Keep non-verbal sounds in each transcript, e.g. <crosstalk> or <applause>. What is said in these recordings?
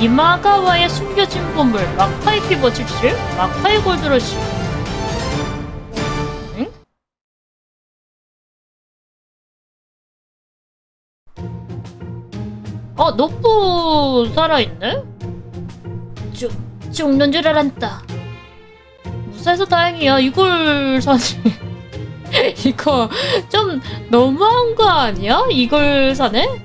이마가와의 숨겨진 보물 마카이 피버 칩실 마카이 골드러시 응? 어 노프 살아있네? 죽, 죽는 줄 알았다 무사해서 다행이야 이걸 사니 <laughs> 이거 좀 너무한 거 아니야? 이걸 사네?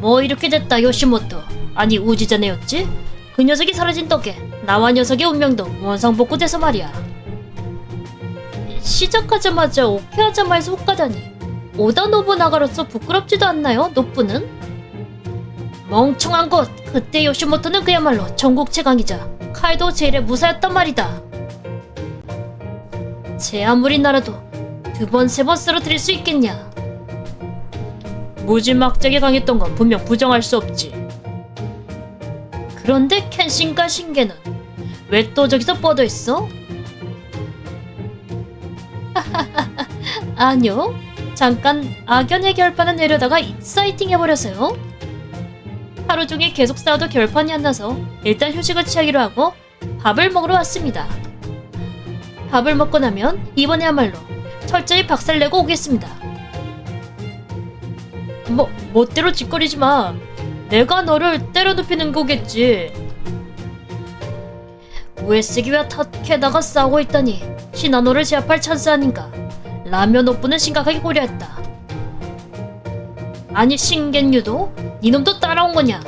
뭐 이렇게 됐다 요시모토. 아니 우지자네였지? 그 녀석이 사라진 덕에 나와 녀석의 운명도 원상복구돼서 말이야. 시작하자마자 오케하자마에서 혹가다니. 오다 노부나가로서 부끄럽지도 않나요 노부는? 멍청한 것! 그때 요시모토는 그야말로 전국 최강이자 칼도 제일의 무사였단 말이다. 제 아무리 나라도 두 번 세 번 쓰러뜨릴 수 있겠냐 무지막지하게 강했던 건 분명 부정할 수 없지. 그런데 켄신과 신계는 왜 또 저기서 뻗어 있어? <laughs> 아니요. 잠깐 악연의 결판을 내려다가 익사이팅 해버려서요. 하루 종일 계속 싸워도 결판이 안 나서 일단 휴식을 취하기로 하고 밥을 먹으러 왔습니다. 밥을 먹고 나면 이번에야말로 철저히 박살내고 오겠습니다. 뭐 멋대로 짓거리지 마. 내가 너를 때려 눕히는 거겠지. 우에스기와 타케다가 싸우고 있다니 시나노를 제압할 찬스 아닌가. 라면 오프는 심각하게 고려했다. 아니 신겐유도 니놈도 따라온 거냐?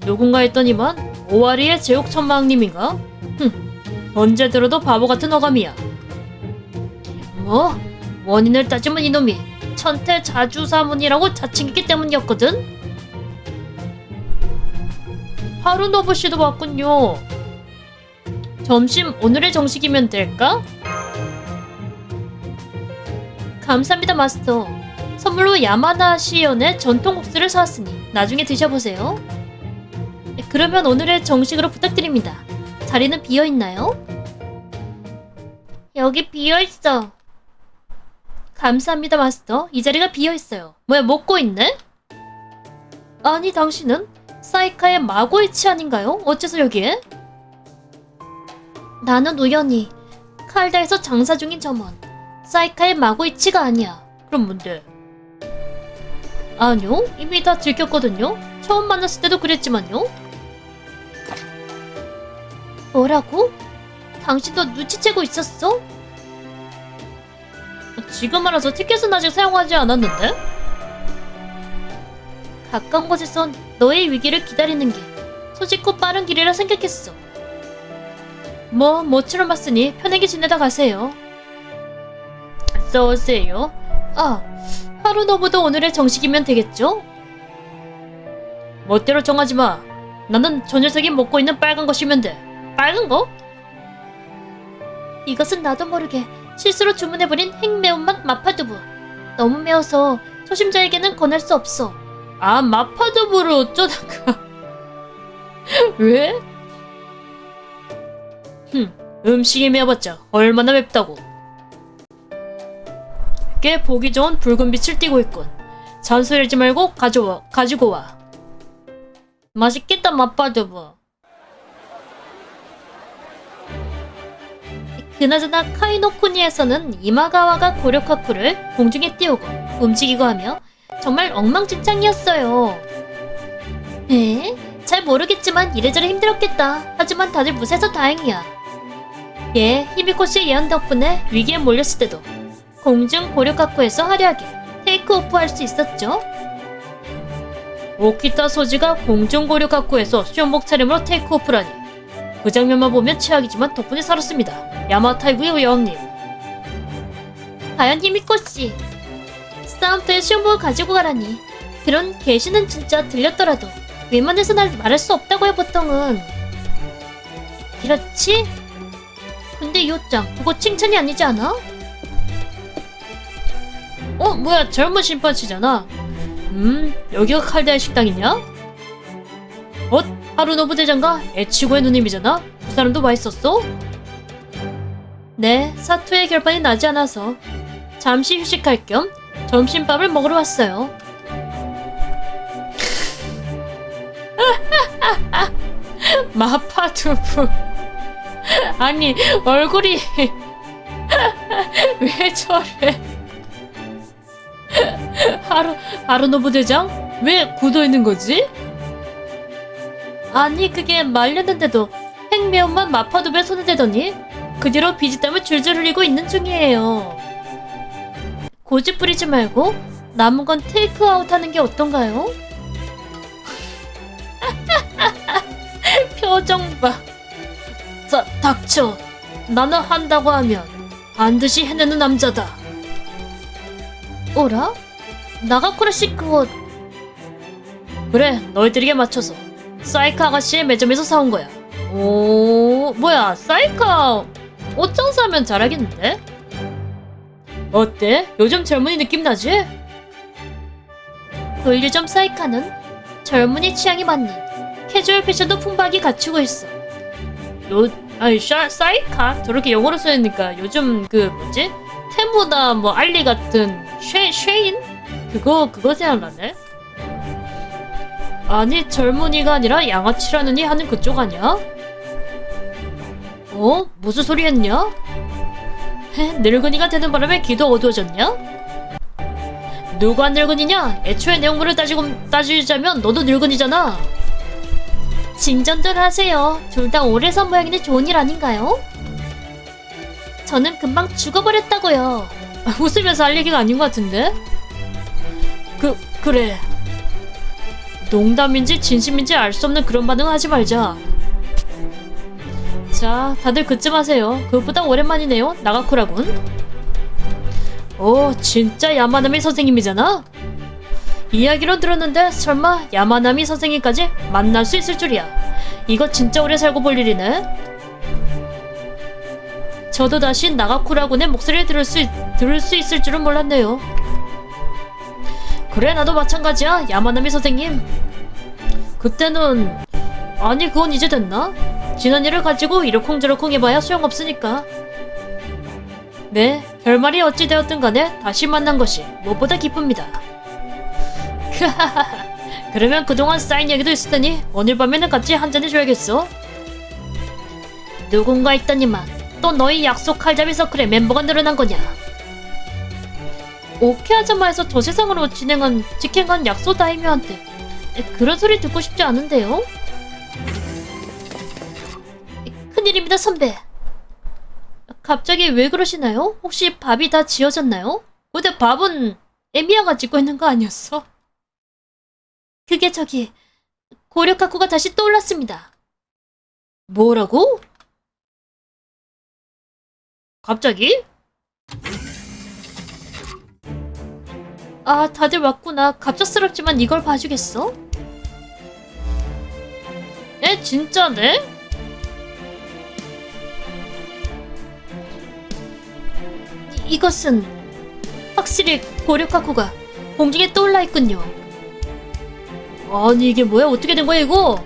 누군가 했더니만 오와리의 제옥천망님인가? 흠, 언제 들어도 바보 같은 어감이야. 뭐 원인을 따지면 이놈이 천태 자주사문이라고 자칭했기 때문이었거든? 하루노부 씨도 왔군요. 점심 오늘의 정식이면 될까? 감사합니다, 마스터. 선물로 야마나 시연의 전통 국수를 사왔으니 나중에 드셔보세요. 그러면 오늘의 정식으로 부탁드립니다. 자리는 비어 있나요? 여기 비어 있어. 감사합니다, 마스터. 이 자리가 비어 있어요. 뭐야, 먹고 있네? 아니, 당신은 사이카의 마고이치 아닌가요? 어째서 여기에? 나는 우연히 칼다에서 장사 중인 점원 사이카의 마고이치가 아니야. 그럼 뭔데? 아니요, 이미 다 들켰거든요. 처음 만났을 때도 그랬지만요. 뭐라고? 당신도 눈치채고 있었어? 지금 알아서 티켓은 아직 사용하지 않았는데? 가까운 곳에선 너의 위기를 기다리는 게 소식고 빠른 길이라 생각했어. 뭐, 모처럼 왔으니 편하게 지내다 가세요. 써오세요. 아, 하루 너보다 오늘의 정식이면 되겠죠? 멋대로 정하지 마. 나는 저 녀석이 먹고 있는 빨간 것이면 돼. 빨간 거? 이것은 나도 모르게 실수로 주문해버린 핵매운맛 마파두부. 너무 매워서 초심자에게는 권할 수 없어. 아, 마파두부를 어쩌다가. <laughs> 왜? 흠, 음식이 매워봤자 얼마나 맵다고. 꽤 보기 좋은 붉은 빛을 띠고 있군. 잔소리하지 말고 가져와, 가지고 와. 맛있겠다, 마파두부. 그나저나 카이노쿠니에서는 이마가와가 고려카쿠를 공중에 띄우고 움직이고 하며 정말 엉망진창이었어요. 에? 잘 모르겠지만 이래저래 힘들었겠다. 하지만 다들 무사해서 다행이야. 예, 히미코 씨의 예언 덕분에 위기에 몰렸을 때도 공중 고려카쿠에서 화려하게 테이크오프 할 수 있었죠. 오키타 소지가 공중 고려카쿠에서 수영복 차림으로 테이크오프라니 그 장면만 보면 최악이지만 덕분에 살았습니다. 야마타이구의 여왕님. 과연 히미코 씨. 싸움터에 시험복을 가지고 가라니. 그런 계시는 진짜 들렸더라도 웬만해서 날 말할 수 없다고요 보통은. 그렇지? 근데 이 옷장 그거 칭찬이 아니지 않아? 어 뭐야 젊은 심판치잖아. 음 여기가 칼다의 식당이냐? 어? 하루노부 대장과 에치고의 누님이잖아? 그 사람도 맛있었어? 네, 사투의 결판이 나지 않아서 잠시 휴식할 겸 점심밥을 먹으러 왔어요. <laughs> 마파두부. 아니, 얼굴이 <laughs> 왜 저래? 하루 하루노부 대장 왜 굳어 있는 거지? 아니, 그게 말렸는데도 생매운맛 마파두부에 손을 대더니 그 뒤로 비지땀을 줄줄 흘리고 있는 중이에요. 고집 부리지 말고 남은 건 테이크아웃 하는 게 어떤가요? <laughs> 표정 봐. 자, 닥쳐. 나는 한다고 하면 반드시 해내는 남자다. 어라? 나가쿠라 씨 그거 그래 너희들에게 맞춰서 사이카 아가씨의 매점에서 사온 거야. 오 뭐야 사이카 옷 장사하면 잘하겠는데? 어때? 요즘 젊은이 느낌 나지? 물류점 사이카는 젊은이 취향이 맞는 캐주얼 패션도 풍부하게 갖추고 있어. 요, 아니, 샤, 사이카? 저렇게 영어로 써있으니까 요즘 그, 뭐지? 테무나 뭐 알리 같은 쉐, 쉐인? 그거, 그거 생각나네? 아니, 젊은이가 아니라 양아치라느니 하는 그쪽 아니야? 어? 무슨 소리 했냐? 헤, 늙은이가 되는 바람에 귀도 어두워졌냐? 누가 늙은이냐? 애초에 내용물을 따지고 따지자면 너도 늙은이잖아. 진전들 하세요. 둘 다 오래 산 모양인데 좋은 일 아닌가요? 저는 금방 죽어버렸다고요. <laughs> 웃으면서 할 얘기가 아닌 것 같은데? 그 그래. 농담인지 진심인지 알 수 없는 그런 반응 하지 말자. 자, 다들 그쯤 하세요. 그것보다 오랜만이네요. 나가쿠라군. 오, 진짜 야마나미 선생님이잖아? 이야기로 들었는데 설마 야마나미 선생님까지 만날 수 있을 줄이야. 이거 진짜 오래 살고 볼 일이네. 저도 다시 나가쿠라군의 목소리를 들을 수, 있- 들을 수 있을 줄은 몰랐네요. 그래, 나도 마찬가지야, 야마나미 선생님. 그때는, 아니, 그건 이제 됐나? 지난 일을 가지고 이러쿵저러쿵 해봐야 소용없으니까. 네, 결말이 어찌 되었든 간에 다시 만난 것이 무엇보다 기쁩니다. <laughs> 그러면 그동안 쌓인 얘기도 있을 테니 오늘 밤에는 같이 한잔 해줘야겠어. 누군가 있더니만 또 너희 약속 칼잡이 서클에 멤버가 늘어난 거냐? 오케아자마에서 저 세상으로 진행한 직행한 약소 다이묘한테 그런 소리 듣고 싶지 않은데요? 일입니다 선배. 갑자기 왜 그러시나요? 혹시 밥이 다 지어졌나요? 근데 밥은 에미야가 짓고 있는 거 아니었어? 그게 저기 고려카쿠가 다시 떠올랐습니다. 뭐라고? 갑자기? 아, 다들 왔구나. 갑작스럽지만 이걸 봐주겠어? 에, 진짜네? 이, 이것은 확실히 고려카쿠가 공중에 떠올라 있군요. 아니 이게 뭐야? 어떻게 된 거야 이거?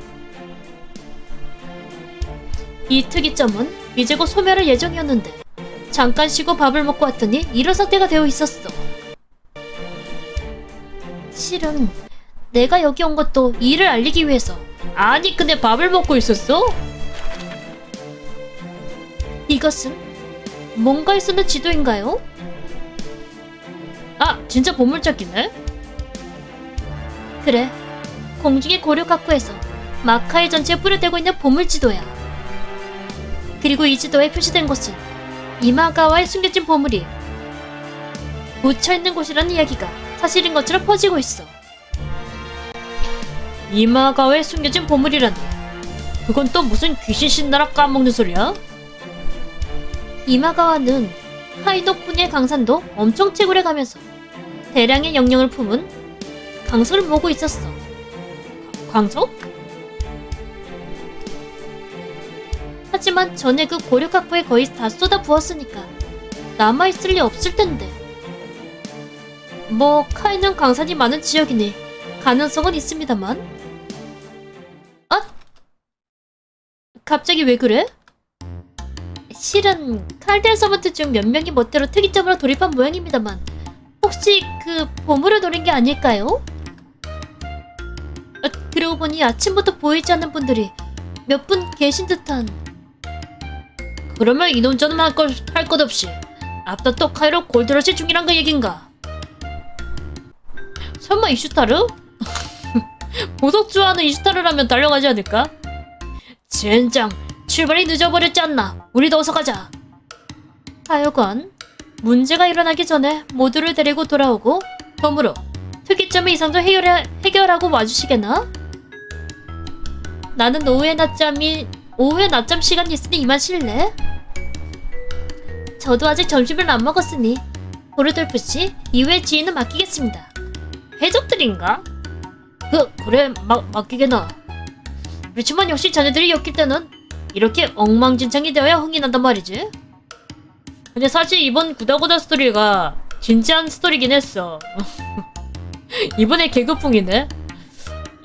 이 특이점은 이제 곧 소멸할 예정이었는데 잠깐 쉬고 밥을 먹고 왔더니 이런 상태가 되어 있었어. 실은 내가 여기 온 것도 이를 알리기 위해서. 아니 근데 밥을 먹고 있었어? 이것은 뭔가에 쓰는 지도인가요? 아 진짜 보물찾기네? 그래 공중의 고려 각구에서 마카의 전체에 뿌려대고 있는 보물 지도야. 그리고 이 지도에 표시된 곳은 이마가와의 숨겨진 보물이 묻혀있는 곳이라는 이야기가 사실인 것처럼 퍼지고 있어. 이마가와의 숨겨진 보물이라니. 그건 또 무슨 귀신 신나라 까먹는 소리야? 이마가와는 하이도쿠니의 강산도 엄청 채굴해 가면서 대량의 영령을 품은 강석을 모고 있었어. 광석? 하지만 전에 그 고려각부에 거의 다 쏟아 부었으니까 남아있을 리 없을 텐데. 뭐 카이는 강산이 많은 지역이니 가능성은 있습니다만. 아? 갑자기 왜 그래? 실은 칼델 서번트 중 몇 명이 멋대로 특이점으로 돌입한 모양입니다만 혹시 그 보물을 노린 게 아닐까요? 아, 그러고 보니 아침부터 보이지 않는 분들이 몇 분 계신 듯한. 그러면 이놈저놈 할것 것 없이 앞다 또 카이로 골드러시 중이란 그 얘긴가? 설마 이슈타르? <laughs> 보석 좋아하는 이슈타르라면 달려가지 않을까? 젠장 출발이 늦어버렸지 않나? 우리도 어서 가자. 하여간 문제가 일어나기 전에 모두를 데리고 돌아오고 덤으로 특이점의 이상도 해결해, 해결하고 와주시겠나? 나는 오후에 낮잠이 오후에 낮잠 시간이 있으니 이만 쉴래? 저도 아직 점심을 안 먹었으니 보르돌프 씨 이후에 지인은 맡기겠습니다. 해적들인가? 그 그래 막 맡기게나. 그렇지만 역시 자네들이 엮일 때는 이렇게 엉망진창이 되어야 흥이 난단 말이지. 근데 사실 이번 구다구다 스토리가 진지한 스토리긴 했어. <laughs> 이번에 개그풍이네.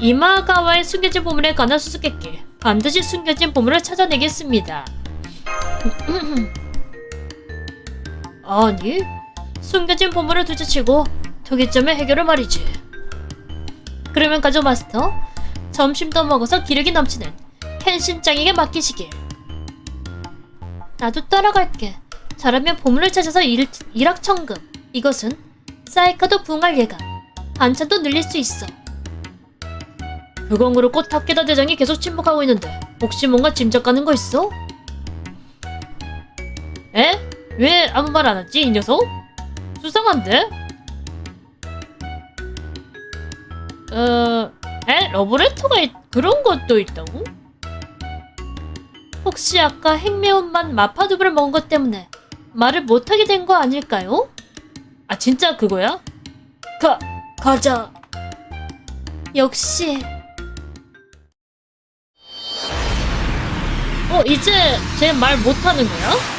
이마가와의 숨겨진 보물에 관한 수수께끼. 반드시 숨겨진 보물을 찾아내겠습니다. <clears throat> 아니, 숨겨진 보물을 둘째치고 토기점의 해결을 말이지. 그러면 가죠 마스터. 점심도 먹어서 기력이 넘치는 켄신짱에게 맡기시길. 나도 따라갈게. 잘하면 보물을 찾아서 일, 일확천금. 이것은 사이카도 부응할 예감. 반찬도 늘릴 수 있어. 그건 그렇고 타케다 대장이 계속 침묵하고 있는데 혹시 뭔가 짐작 가는 거 있어? 에? 왜 아무 말 안 하지 이 녀석? 수상한데? 어... 에? 러브레터가 있... 그런 것도 있다고? 혹시 아까 핵매운맛 마파두부를 먹은 것 때문에 말을 못하게 된 거 아닐까요? 아 진짜 그거야? 가... 가자 역시 어 이제 제 말 못하는 거야?